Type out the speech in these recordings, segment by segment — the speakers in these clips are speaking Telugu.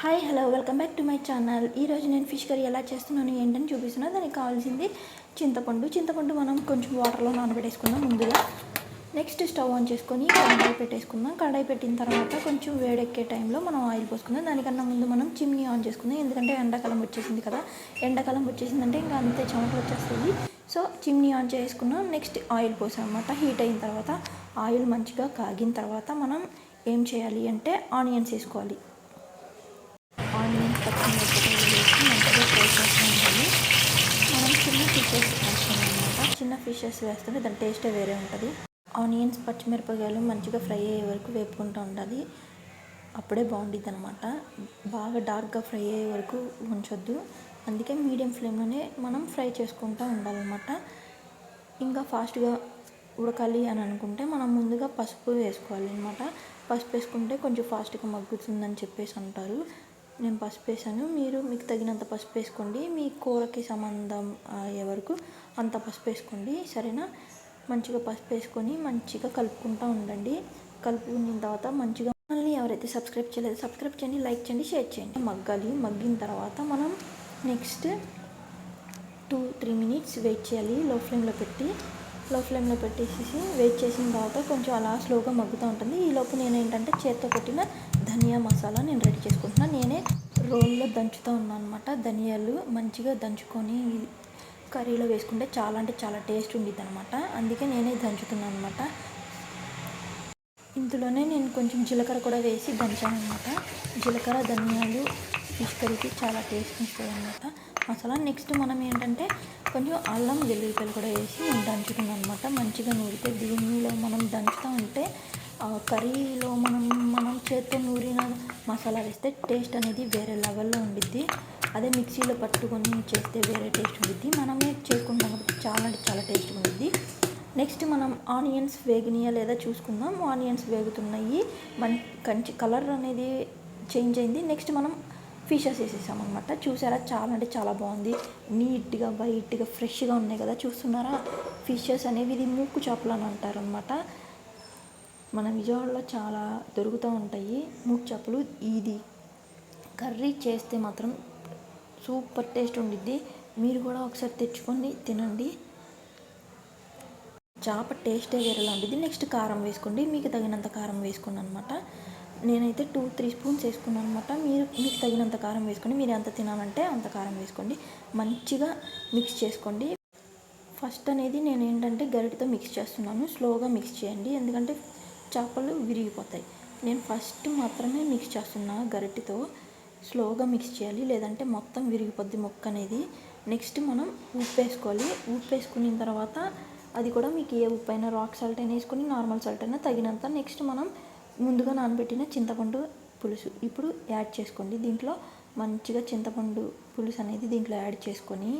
Hi hello welcome back to my channel ఈరోజు నేను ఫిష్ కర్రీ ఎలా చేస్తున్నాను ఏంటని చూపిస్తున్నా. దానికి కావాల్సింది చింతపండు. చింతపండు మనం కొంచెం వాటర్లో నానబెట్టేసుకుందాం ముందుగా. నెక్స్ట్ స్టవ్ ఆన్ చేసుకొని కడాయి పెట్టేసుకుందాం. కడాయి పెట్టిన తర్వాత కొంచెం వేడెక్కే టైంలో మనం ఆయిల్ పోసుకుందాం. దానికన్నా ముందు మనం చిమ్నీ ఆన్ చేసుకుందాం. ఎందుకంటే ఎండాకాలం వచ్చేసింది కదా. ఎండాకాలం వచ్చేసిందంటే ఇంకా అంతే చెమట వచ్చేస్తుంది. సో చిమ్నీ ఆన్ చేసుకున్నాం. నెక్స్ట్ ఆయిల్ పోసాం అనమాట హీట్ అయిన తర్వాత ఆయిల్ మంచిగా కాగిన తర్వాత మనం ఏం చేయాలి అంటే ఆనియన్స్ వేసుకోవాలి. పచ్చిమిరపకాయలు వేసి మంచిగా ఫ్రై చేస్తూ ఉండాలి మనం చిన్న ఫిషెస్ వేస్తాం అనమాట చిన్న ఫిషెస్ వేస్తుంటే దాని టేస్టే వేరే ఉంటుంది. ఆనియన్స్ పచ్చిమిరపకాయలు మంచిగా ఫ్రై అయ్యే వరకు వేపుకుంటూ ఉండాలి. అప్పుడే బాగుంటుంది అనమాట బాగా డార్క్గా ఫ్రై అయ్యే వరకు ఉంచొద్దు. అందుకే మీడియం ఫ్లేమ్లోనే మనం ఫ్రై చేసుకుంటూ ఉండాలన్నమాట. ఇంకా ఫాస్ట్గా ఉడకాలి అని అనుకుంటే మనం ముందుగా పసుపు వేసుకోవాలి అనమాట పసుపు వేసుకుంటే కొంచెం ఫాస్ట్గా మగ్గుతుందని చెప్పేసి అంటారు. నేను పసుపు వేసాను. మీరు మీకు తగినంత పసుపు వేసుకోండి. మీ కూరకి సంబంధం అయ్యే వరకు అంత పసుపు వేసుకోండి. సరేనా? మంచిగా పసుపు వేసుకొని మంచిగా కలుపుకుంటూ ఉండండి. కలుపుకున్న తర్వాత మంచిగా మళ్ళీ ఎవరైతే సబ్స్క్రైబ్ చేయలేదు సబ్స్క్రైబ్ చేయండి లైక్ చేయండి షేర్ చేయండి. మగ్గాలి. మగ్గిన తర్వాత మనం next two three minutes wait చేయాలి. లో ఫ్లేమ్లో పెట్టి లో ఫ్లేమ్లో పెట్టేసి వెయిట్ చేసిన తర్వాత కొంచెం అలా స్లోగా మగ్గుతూ ఉంటుంది. ఈ లోపు నేను ఏంటంటే చేత్తో కొట్టిన ధనియా మసాలా నేను రెడీ చేసుకుంటున్నాను నేనే రోల్లో దంచుతూ ఉన్నాను అనమాట ధనియాలు మంచిగా దంచుకొని కర్రీలో వేసుకుంటే చాలా అంటే చాలా టేస్ట్ ఉండిద్ది అనమాట అందుకే నేనే దంచుతున్నాను అనమాట ఇందులోనే నేను కొంచెం జీలకర్ర కూడా వేసి దంచాను అనమాట జీలకర్ర ధనియాలు ఫిష్ కర్రీకి చాలా టేస్ట్ ఉంటుంది అనమాట మసాలా నెక్స్ట్ మనం ఏంటంటే కొంచెం అల్లం వెల్లుల్లిపాయలు కూడా వేసి నేను దంచుతున్నాను అనమాట మంచిగా నూరితే దీనిలో మనం దంచుతూ ఉంటే కర్రీలో మనం మనం చేత్తో నూరిన మసాలా వేస్తే టేస్ట్ అనేది వేరే లెవెల్లో ఉండిద్ది. అదే మిక్సీలో పట్టుకొని చేస్తే వేరే టేస్ట్ ఉండిద్ది. మనమే చేసుకుంటాం కాబట్టి చాలా అంటే చాలా టేస్ట్ ఉండిద్ది. నెక్స్ట్ మనం ఆనియన్స్ వేగినాయా లేదా చూసుకుందాం. ఆనియన్స్ వేగుతున్నాయి. మన కంచి కలర్ అనేది చేంజ్ అయింది. నెక్స్ట్ మనం ఫిషెస్ వేసేసాం అనమాట చూసారా? చాలా అంటే చాలా బాగుంది. నీట్గా వైట్గా ఫ్రెష్గా ఉన్నాయి కదా. చూస్తున్నారా? ఫిషెస్ అనేవి ఇది మూకు చేపలు అని అంటారు అనమాట మన విజయవాడలో చాలా దొరుకుతూ ఉంటాయి. మూకు చేపలు ఇది కర్రీ చేస్తే మాత్రం సూపర్ టేస్ట్ ఉండిద్ది. మీరు కూడా ఒకసారి తెచ్చుకొని తినండి. చేప టేస్టే వేరే లాంటిది. నెక్స్ట్ కారం వేసుకోండి. మీకు తగినంత కారం వేసుకోండి అనమాట నేనైతే టూ త్రీ స్పూన్స్ వేసుకున్నాను అనమాట మీరు మీకు తగినంత కారం వేసుకోండి మీరు ఎంత తినాలంటే అంత కారం వేసుకోండి. మంచిగా మిక్స్ చేసుకోండి. ఫస్ట్ అనేది నేను ఏంటంటే గరిటతో మిక్స్ చేస్తున్నాను. స్లోగా మిక్స్ చేయండి. ఎందుకంటే చేపలు విరిగిపోతాయి. నేను ఫస్ట్ మాత్రమే మిక్స్ చేస్తున్నా గరిటెతో స్లోగా మిక్స్ చేయాలి. లేదంటే మొత్తం విరిగిపోద్ది ముక్క అనేది. నెక్స్ట్ మనం ఉప్పు వేసుకోవాలి ఉప్పు వేసుకున్న తర్వాత అది కూడా మీకు ఏ ఉప్పు అయినా రాక్ సాల్ట్ అయినా వేసుకొని నార్మల్ సాల్ట్ అయినా తగినంత. నెక్స్ట్ మనం ముందుగా నానబెట్టిన చింతపండు పులుసు ఇప్పుడు యాడ్ చేసుకోండి. దీంట్లో మంచిగా చింతపండు పులుసు అనేది దీంట్లో యాడ్ చేసుకొని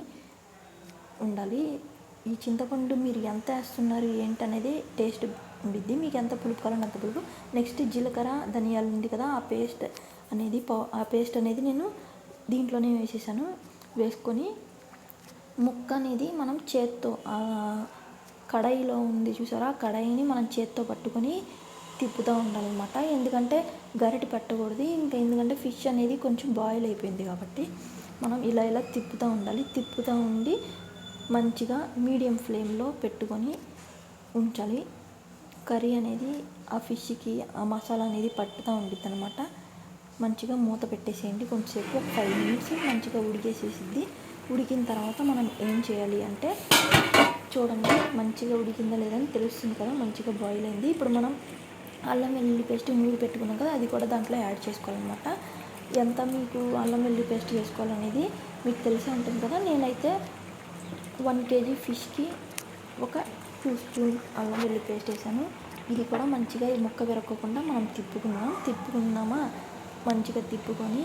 ఉండాలి. ఈ చింతపండు మీరు ఎంత వేస్తున్నారు ఏంటనేది టేస్ట్ ఉండిద్ది. మీకు ఎంత పులుపు కావాలంటే అంత పులుపు. నెక్స్ట్ జీలకర్ర ధనియాలు ఉంది కదా ఆ పేస్ట్ అనేది ఆ పేస్ట్ అనేది నేను దీంట్లోనే వేసేసాను. వేసుకొని ముక్క అనేది మనం చేత్తో కడాయిలో ఉంది చూసారా? కడాయిని మనం చేత్తో పట్టుకొని తిప్పుతూ ఉండాలన్నమాట. ఎందుకంటే గరిటి పెట్టకూడదు. ఇంకా ఎందుకంటే ఫిష్ అనేది కొంచెం బాయిల్ అయిపోయింది కాబట్టి మనం ఇలా ఇలా తిప్పుతూ ఉండాలి. తిప్పుతూ ఉండి మంచిగా మీడియం ఫ్లేమ్లో పెట్టుకొని ఉంచాలి. కర్రీ అనేది ఆ ఫిష్కి ఆ మసాలా అనేది పట్టుతూ ఉండిద్ది అనమాట మంచిగా మూత పెట్టేసేయండి. కొంచెంసేపు ఒక ఫైవ్ మినిట్స్ మంచిగా ఉడికేసేసిద్ది. ఉడికిన తర్వాత మనం ఏం చేయాలి అంటే చూడండి మంచిగా ఉడికిందా లేదని తెలుస్తుంది కదా మంచిగా బాయిల్ అయింది. ఇప్పుడు మనం అల్లం వెల్లుల్లి పేస్ట్ నూరి పెట్టుకున్నాం కదా అది కూడా దాంట్లో యాడ్ చేసుకోవాలన్నమాట. ఎంత మీకు అల్లం వెల్లుల్లి పేస్ట్ చేసుకోవాలనేది మీకు తెలిసే ఉంటుంది కదా నేనైతే వన్ కేజీ ఫిష్కి ఒక టూ స్పూన్ అల్లం వెల్లి పేస్ట్ వేసాను ఇది కూడా మంచిగా ఈ ముక్క విరక్కోకుండా మనం తిప్పుకున్నాం తిప్పుకున్నామా మంచిగా తిప్పుకొని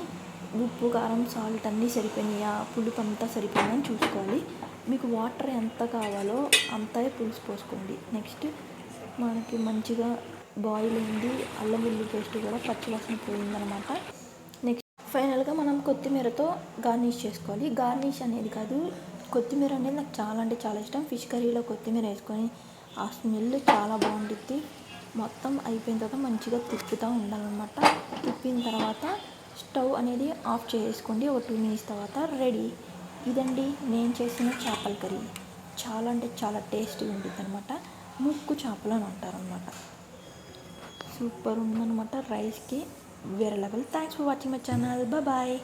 ఉప్పు కారం సాల్ట్ అన్నీ సరిపోయినాయా? పులుపు అంతా సరిపోయిందని చూసుకోవాలి. మీకు వాటర్ ఎంత కావాలో అంతే పులుసు పోసుకోండి. నెక్స్ట్ మనకి మంచిగా బాయిల్ అయింది. అల్లం వెల్లుల్లి పేస్ట్ కూడా పచ్చివాసన పోయిందనమాట. నెక్స్ట్ ఫైనల్గా మనం కొత్తిమీరతో గార్నిష్ చేసుకోవాలి. గార్నిష్ అనేది కాదు కొత్తిమీర అనేది నాకు చాలా అంటే చాలా ఇష్టం. ఫిష్ కర్రీలో కొత్తిమీర వేసుకొని ఆ స్మెల్ చాలా బాగుంటుంది మొత్తం అయిపోయిన తర్వాత మంచిగా తిప్పుతూ ఉండాలన్నమాట. తిప్పిన తర్వాత స్టవ్ అనేది ఆఫ్ చేసుకోండి. ఒక టూ మినిట్స్ తర్వాత రెడీ. ఇదండి నేను చేసిన చేపల కర్రీ. చాలా అంటే చాలా టేస్టీగా ఉంటుంది అనమాట ముక్కు చేపలు అని అంటారు అనమాట సూపర్ ఉందన్నమాట రైస్కి. వేరే level. Thanks for watching my channel bye